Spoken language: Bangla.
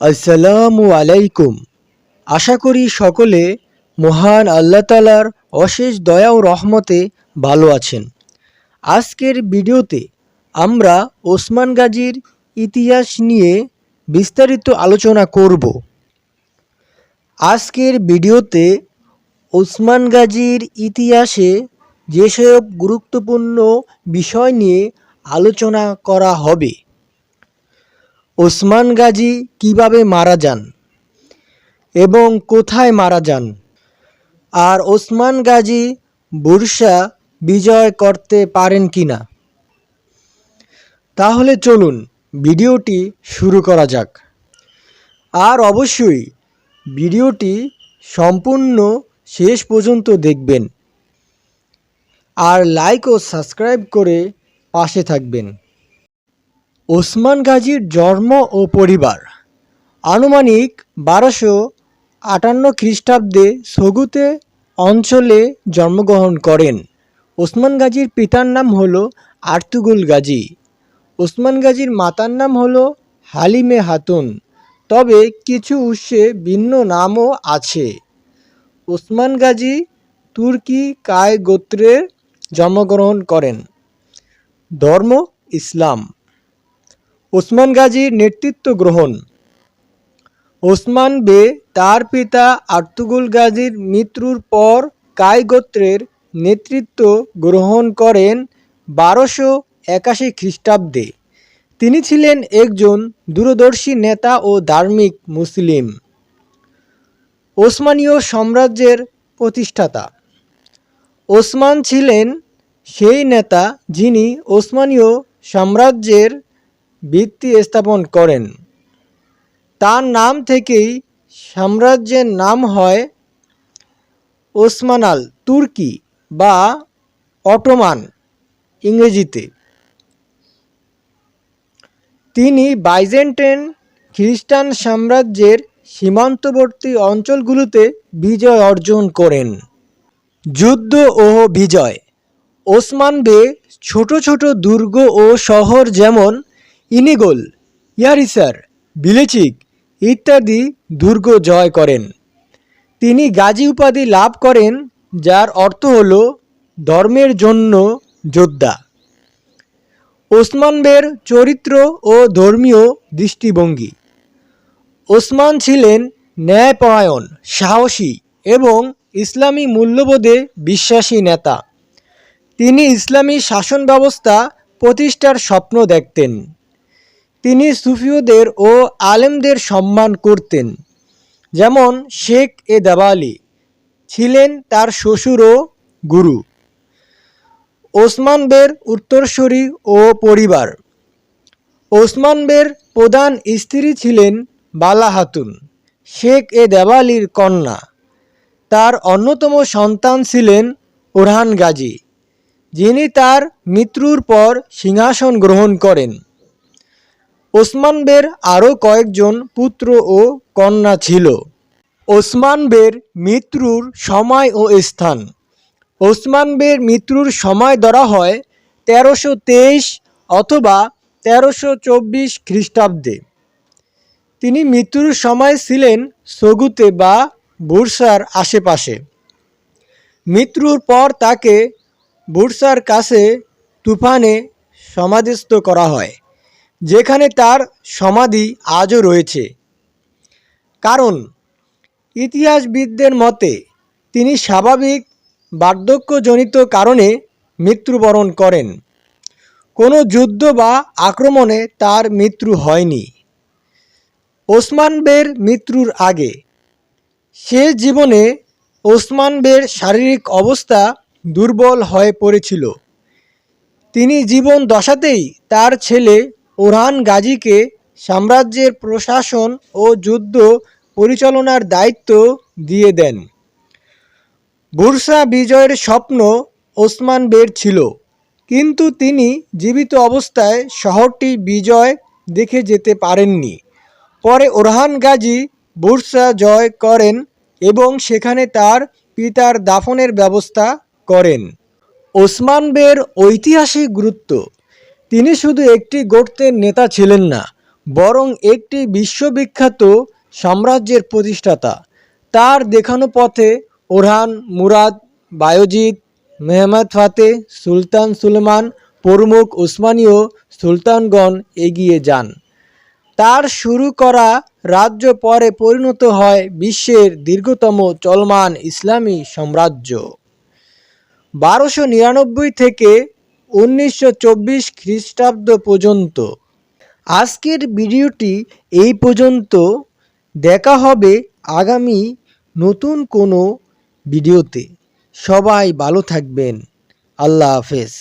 আসসালামু আলাইকুম। আশা করি সকলে মহান আল্লাহ তালার অশেষ দয়া ও রহমতে ভালো আছেন। আজকের ভিডিওতে আমরা ওসমান গাজীর ইতিহাস নিয়ে বিস্তারিত আলোচনা করব। আজকের ভিডিওতে ওসমান গাজীর ইতিহাসে যেসব গুরুত্বপূর্ণ বিষয় নিয়ে আলোচনা করা হবে। ওসমান গাজী কীভাবে মারা যান এবং কোথায় মারা যান? আর ওসমান গাজী বুরসা বিজয় করতে পারেন কি না তাহলে চলুন ভিডিওটি শুরু করা যাক। আর অবশ্যই ভিডিওটি সম্পূর্ণ শেষ পর্যন্ত দেখবেন। আর লাইক ও সাবস্ক্রাইব করে পাশে থাকবেন। ওসমান গাজীর জন্ম ও পরিবার। আনুমানিক বারোশো আটান্ন খ্রিস্টাব্দে সগুতে অঞ্চলে জন্মগ্রহণ করেন। ওসমান গাজীর পিতার নাম হল আর্তুগুল গাজী। ওসমান গাজীর মাতার নাম হল হালিমে হাতুন। তবে কিছু উৎসে ভিন্ন নামও আছে। ওসমান গাজী তুর্কি কায় গোত্রের জন্মগ্রহণ করেন। ধর্ম, ইসলাম। ওসমান গাজীর নেতৃত্ব গ্রহণ। ওসমান বে তার পিতা আর্তুগুল গাজীর মৃত্যুর পর কাই গোত্রের নেতৃত্ব গ্রহণ করেন বারোশো একাশি খ্রিস্টাব্দে। তিনি ছিলেন একজন দূরদর্শী নেতা ও ধার্মিক মুসলিম। ওসমানীয় সাম্রাজ্যের প্রতিষ্ঠাতা। ওসমান ছিলেন সেই নেতা যিনি ওসমানীয় সাম্রাজ্যের ভিত্তি স্থাপন করেন। তার নাম থেকেই সাম্রাজ্যের নাম হয় ওসমানাল তুর্কি বা অটোমান ইংরেজিতে। তিনি বাইজেন্টেন খ্রিস্টান সাম্রাজ্যের সীমান্তবর্তী অঞ্চলগুলোতে বিজয় অর্জন করেন। যুদ্ধ ও বিজয়। ওসমান বে ছোট ছোট দুর্গ ও শহর যেমন ইনিগোল, ইয়ারিসার, বিলেচিক ইত্যাদি দুর্গ জয় করেন। তিনি গাজী উপাধি লাভ করেন, যার অর্থ হল ধর্মের জন্য যোদ্ধা। ওসমান বের চরিত্র ও ধর্মীয় দৃষ্টিভঙ্গি। ওসমান ছিলেন ন্যায়পরায়ণ, সাহসী এবং ইসলামী মূল্যবোধে বিশ্বাসী নেতা। তিনি ইসলামী শাসন ব্যবস্থা প্রতিষ্ঠার স্বপ্ন দেখতেন। তিনি সুফিওদের ও আলেমদের সম্মান করতেন। যেমন শেখ এ দাবালি ছিলেন তার শ্বশুর ও গুরু। ওসমান বের উত্তরসূরি ও পরিবার। ওসমান বের প্রধান স্ত্রী ছিলেন বালা হাতুন, শেখ এ দেওয়ালির কন্যা। তার অন্যতম সন্তান ছিলেন ওরহান গাজী, যিনি তার মৃত্যুর পর সিংহাসন গ্রহণ করেন। ওসমান বের আরও কয়েকজন পুত্র ও কন্যা ছিল। ওসমান বের মৃত্যুর সময় ও স্থান। ওসমান বের মৃত্যুর সময় ধরা হয় তেরোশো তেইশ অথবা তেরোশো চব্বিশ খ্রিস্টাব্দে। তিনি মৃত্যুর সময় ছিলেন সগুতে বা বুরসার আশেপাশে। মৃত্যুর পর তাকে বুরসার কাছে তুফানে সমাধিস্থ করা হয়। যেখানে তার সমাধি আজও রয়েছে। কারণ, ইতিহাসবিদদের মতে, তিনি স্বাভাবিক বার্ধক্যজনিত কারণে মৃত্যুবরণ করেন। কোনো যুদ্ধ বা আক্রমণে তার মৃত্যু হয়নি। ওসমান বের মৃত্যুর আগে, সে জীবনে ওসমান বের শারীরিক অবস্থা দুর্বল হয়ে পড়েছিল। তিনি জীবন দশাতেই তার ছেলে ওরহান গাজীকে সাম্রাজ্যের প্রশাসন ও যুদ্ধ পরিচালনার দায়িত্ব দিয়ে দেন। বুরসা বিজয়ের স্বপ্ন ওসমান বের ছিল, কিন্তু তিনি জীবিত অবস্থায় শহরটি বিজয় দেখে যেতে পারেননি। পরে ওরহান গাজী বুরসা জয় করেন এবং সেখানে তার পিতার দাফনের ব্যবস্থা করেন। ওসমান বের ঐতিহাসিক গুরুত্ব তিনি শুধু একটি গোত্রের নেতা ছিলেন না, বরং একটি বিশ্ববিখ্যাত সাম্রাজ্যের প্রতিষ্ঠাতা। তার দেখানো পথে Orhan, Murad Bayezid Mehmed Fatih সুলতান সুলেমান, প্রমুখ উসমানীয় সুলতানগণ এগিয়ে যান। তার শুরু করা রাজ্য পরে পরিণত হয় বিশ্বের দীর্ঘতম চলমান ইসলামী সাম্রাজ্য। বারোশো নিরানব্বই থেকে উনিশশো চব্বিশ খ্রিস্টাব্দ পর্যন্ত। আজকের ভিডিওটি এই পর্যন্ত। দেখা হবে আগামী নতুন কোনো ভিডিওতে। সবাই ভালো থাকবেন। আল্লাহ হাফেজ।